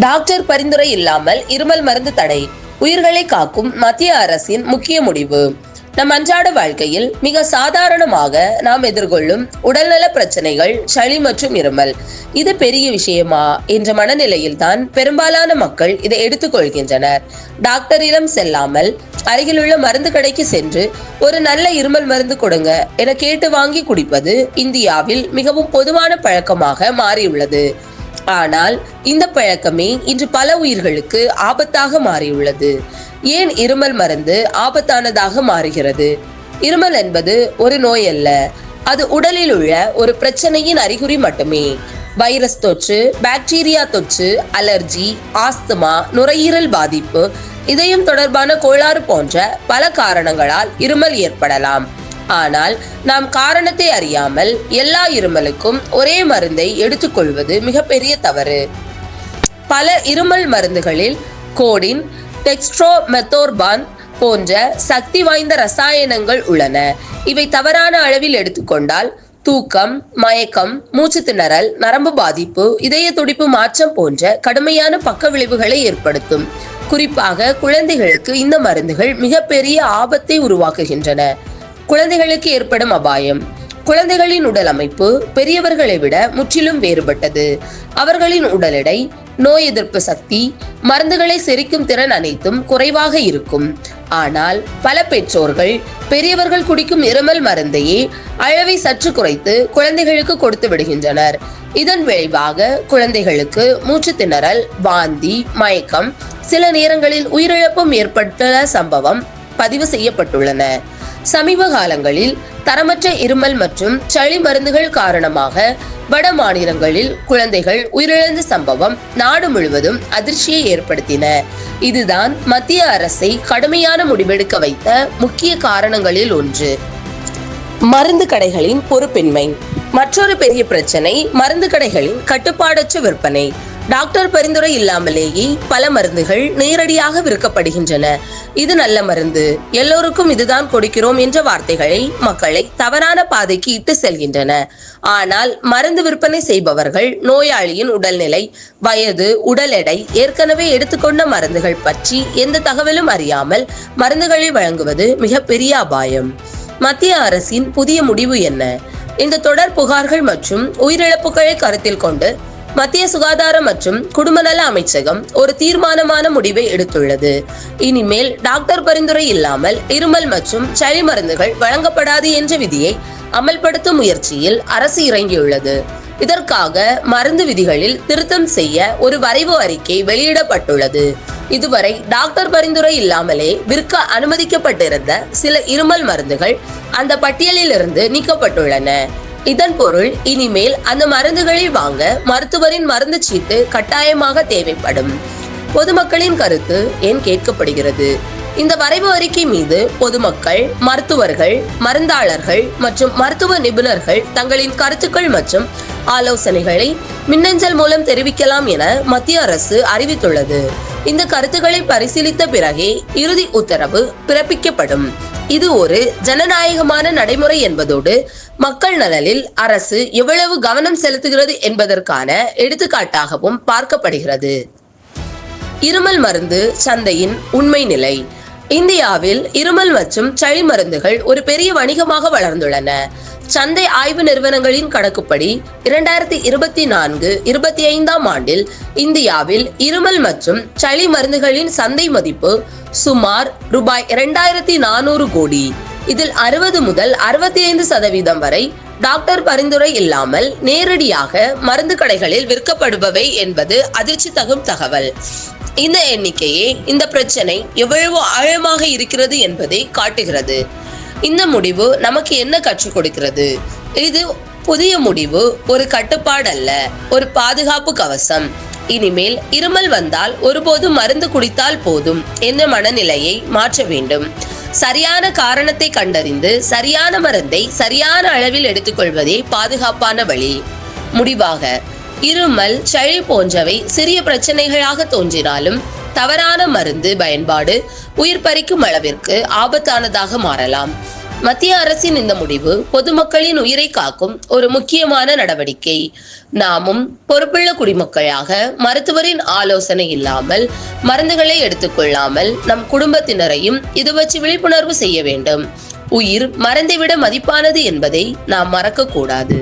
Doctor பரிந்துரை இல்லாமல் இருமல் மருந்து தடை உயிர்களை காக்கும் மத்திய அரசின் முக்கிய முடிவு. நம் அன்றாட வாழ்க்கையில் மிக சாதாரணமாக நாம் எதிர்கொள்ளும் உடல்நல பிரச்சனைகள் சளி மற்றும் இருமல். இது பெரிய விஷயமா என்ற மனநிலையில் தான் பெரும்பாலான மக்கள் இதை எடுத்துக்கொள்கின்றனர் டாக்டரிடம் செல்லாமல் அருகிலுள்ள மருந்து கடைக்கு சென்று ஒரு நல்ல இருமல் மருந்து கொடுங்க என கேட்டு வாங்கி குடிப்பது இந்தியாவில் மிகவும் பொதுவான பழக்கமாக மாறியுள்ளது. ஆனால் இந்த பழக்கமே இன்று பல உயிர்களுக்கு ஆபத்தாக மாறியுள்ளது. ஏன் இருமல் மருந்து ஆபத்தானதாக மாறுகிறது? இருமல் என்பது ஒரு நோய் அல்ல. அது உடலில் உள்ள ஒரு பிரச்சனையின் அறிகுறி மட்டுமே. வைரஸ் தொற்று பாக்டீரியா தொற்று அலர்ஜி ஆஸ்துமா நுரையீரல் பாதிப்பு இதயம் தொடர்பான கோளாறு போன்ற பல காரணங்களால் இருமல் ஏற்படலாம். ஆனால் நாம் காரணத்தை அறியாமல் எல்லா இருமலுக்கும் ஒரே மருந்தை எடுத்துக்கொள்வது மிகப்பெரிய தவறு. பல இருமல் மருந்துகளில் கோடின் டெக்ஸ்ட்ரோமெத்தோர்பான் போன்ற சக்தி வாய்ந்த ரசாயனங்கள் உள்ளன. இவை தவறான அளவில் எடுத்துக்கொண்டால் தூக்கம் மயக்கம் மூச்சு திணறல் நரம்பு பாதிப்பு இதய துடிப்பு மாற்றம் போன்ற கடுமையான பக்க விளைவுகளை ஏற்படுத்தும். குறிப்பாக குழந்தைகளுக்கு இந்த மருந்துகள் மிகப்பெரிய ஆபத்தை உருவாக்குகின்றன. குழந்தைகளுக்கு ஏற்படும் அபாயம். குழந்தைகளின் உடல் அமைப்பு பெரியவர்களை விட முற்றிலும் வேறுபட்டது. அவர்களின் உடல் எடை நோய் எதிர்ப்பு சக்தி மருந்துகளை செரிக்கும் திறன் அனைத்தும் குறைவாக இருக்கும். ஆனால் பல பெற்றோர்கள் பெரியவர்கள் குடிக்கும் இருமல் மருந்தையே அளவை சற்று குறைத்து குழந்தைகளுக்கு கொடுத்து விடுகின்றனர். இதன் விளைவாக குழந்தைகளுக்கு மூச்சு திணறல் வாந்தி மயக்கம் சில நேரங்களில் உயிரிழப்பும் ஏற்பட்ட சம்பவம் பதிவு செய்யப்பட்டுள்ளன. சமீப காலங்களில் தரமற்ற இருமல் மற்றும் சளி மருந்துகள் காரணமாக வட மாநிலங்களில் குழந்தைகள் உயிரிழந்த சம்பவம் நாடு முழுவதும் அதிர்ச்சியை ஏற்படுத்தின. இதுதான் மத்திய அரசை கடுமையான முடிவெடுக்க வைத்த முக்கிய காரணங்களில் ஒன்று. மருந்து கடைகளின் பொறுப்பின்மை. மற்றொரு பெரிய பிரச்சனை மருந்து கடைகளின் கட்டுப்பாடற்ற விற்பனை. டாக்டர் பரிந்துரை இல்லாமலேயே பல மருந்துகள் நேரடியாக விற்கப்படுகின்றன. இது நல்ல மருந்து. எல்லோருக்கும் இதுதான் கொடுக்கிறோம் என்ற வார்த்தைகளை மக்களை தவறான பாதைக்கு இட்டு செல்கின்றன. ஆனால் மருந்து விற்பனை செய்பவர்கள் நோயாளியின் உடல்நிலை வயது உடல் எடை ஏற்கனவே எடுத்துக்கொண்ட மருந்துகள் பற்றி எந்த தகவலும் அறியாமல் மருந்துகளை வழங்குவது மிகப்பெரிய அபாயம். மத்திய அரசின் புதிய முடிவு என்ன? இந்த தொடர் புகார்கள் மற்றும் உயிரிழப்புகளை கருத்தில் கொண்டு மத்திய சுகாதார மற்றும் குடும்ப நல அமைச்சகம் ஒரு தீர்மானமான முடிவை எடுத்துள்ளது. இனிமேல் டாக்டர் பரிந்துரை இல்லாமல் இருமல் மற்றும் சளி மருந்துகள் வழங்கப்படாது என்ற விதியை அமல்படுத்தும் முயற்சியில் அரசு இறங்கியுள்ளது. இதற்காக மருந்து விதிகளில் திருத்தம் செய்ய ஒரு வரைவு அறிக்கை வெளியிடப்பட்டுள்ளது. இதுவரை டாக்டர் பரிந்துரை இல்லாமலே விற்க அனுமதிக்கப்பட்டிருந்த சில இருமல் மருந்துகள் அந்த பட்டியலில் இருந்து நீக்கப்பட்டுள்ளன. இதன் பொருள் இனிமேல் அந்த மருந்துகளை வாங்க மருத்துவரின் மருந்து சீட்டு கட்டாயமாக தேவைப்படும். பொதுமக்களின் கருத்து ஏன் கேட்கப்படுகிறது? இந்த வரைவு அறிக்கை மீது பொதுமக்கள் மருத்துவர்கள் மருந்தாளர்கள் மற்றும் மருத்துவ நிபுணர்கள் தங்களின் கருத்துக்கள் மற்றும் ஆலோசனைகளை மின்னஞ்சல் மூலம் தெரிவிக்கலாம் என மத்திய அரசு அறிவித்துள்ளது. இந்த கருத்துக்களை பரிசீலித்த பிறகே இறுதி உத்தரவு பிறப்பிக்கப்படும். இது ஒரு ஜனநாயகமான நடைமுறை என்பதோடு மக்கள் நலனில் அரசு எவ்வளவு கவனம் செலுத்துகிறது என்பதற்கான எடுத்துக்காட்டாகவும் பார்க்கப்படுகிறது. இருமல் மருந்து சந்தையின் உண்மை நிலை. இந்தியாவில் இருமல் மற்றும் சளி மருந்துகள் ஒரு பெரிய வணிகமாக வளர்ந்துள்ளன. சந்தை ஆய்வு நிறுவனங்களின் கணக்குப்படி இரண்டாயிரத்தி இருபத்தி நான்கு இருபத்தி ஐந்தாம் ஆண்டில் இந்தியாவில் இருமல் மற்றும் சளி மருந்துகளின் சந்தை மதிப்பு சுமார் ரூபாய் இரண்டாயிரத்தி நானூறு கோடி. இதில் அறுபது முதல் அறுபத்தி ஐந்து சதவீதம் வரை டாக்டர் பரிந்துரை இல்லாமல் நேரடியாக மருந்து கடைகளில் விற்கப்படுபவை என்பது அதிர்ச்சி தகும் தகவல். இந்த எண்ணிக்கையே இந்த பிரச்சனை எவ்வளவு ஆழமாக இருக்கிறது என்பதை காட்டுகிறது. இந்த முடிவு நமக்கு என்ன கற்றுக் கொடுக்கிறது? இது புதிய முடிவு ஒரு கட்டுப்பாடு அல்ல ஒரு பாதுகாப்பு கவசம். இனிமேல் இருமல் வந்தால் ஒருபோதும் மருந்து குடித்தால் போதும் என்ற மனநிலையை மாற்ற வேண்டும். சரியான காரணத்தை கண்டறிந்து சரியான மருந்தை சரியான அளவில் எடுத்துக்கொள்வதே பாதுகாப்பான வழி. முடிவாக இருமல் சளி போன்றவை சிறிய பிரச்சனைகளாக தோன்றினாலும் தவறான மருந்து பயன்பாடு உயிர் பறிக்கும் அளவிற்கு ஆபத்தானதாக மாறலாம். மத்திய அரசின் இந்த முடிவு பொதுமக்களின் உயிரை காக்கும் ஒரு முக்கியமான நடவடிக்கை. நாமும் பொறுப்புள்ள குடிமக்களாக மருத்துவரின் ஆலோசனை இல்லாமல் மருந்துகளை எடுத்துக்கொள்ளாமல் நம் குடும்பத்தினரையும் இது வச்சு விழிப்புணர்வு செய்ய வேண்டும். உயிர் மருந்தைவிட மதிப்பானது என்பதை நாம் மறக்கக்கூடாது